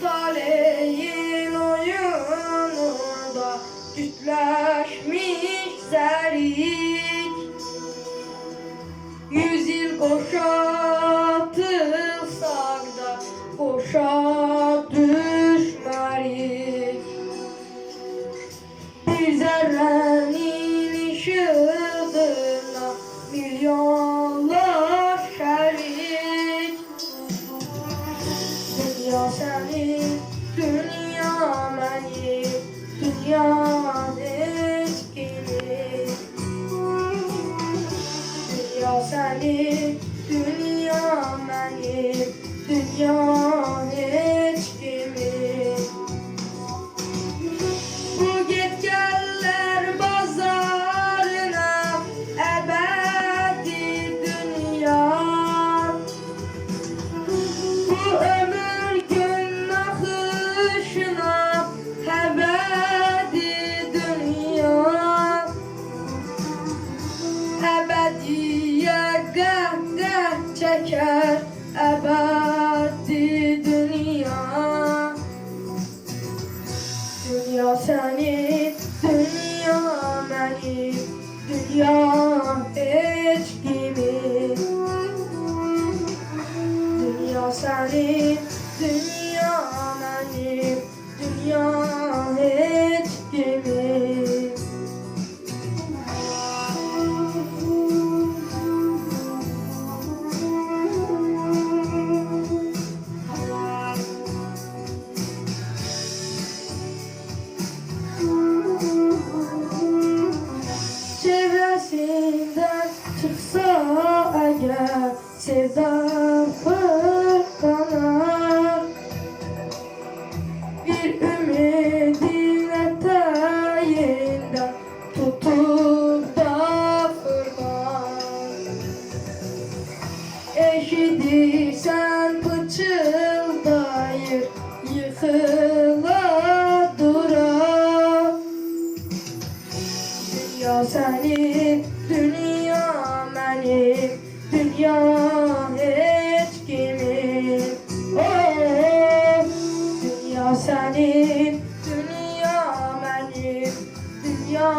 taleyin oyununda Cütleşmiş zerik. Yüz yıl koşatılsak da Koşa düşmerik. Bir zerrenin Senin, dünya benim, dünya etkili. Dünya senin, dünya benim, dünya Ebediye geh çeker ebedi dünya Dünya senin, dünya benim, dünya hiç gibi Dünya senin, dünya benim, dünya hiç gibi. Eşidirsen pıçıldayır yıkıla durar Dünya senin, dünya benim, dünya hiç kimin. Oh, dünya senin, dünya benim, dünya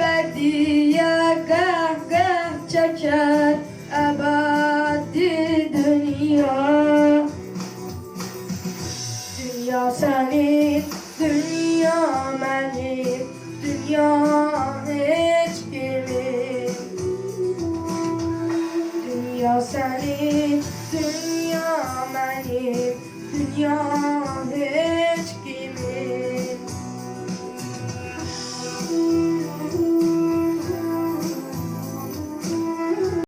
Ebediye gah çeker. Ebedi dünya. Dünya senin, dünya benim, dünya hiç kimin Dünya senin, dünya benim, dünya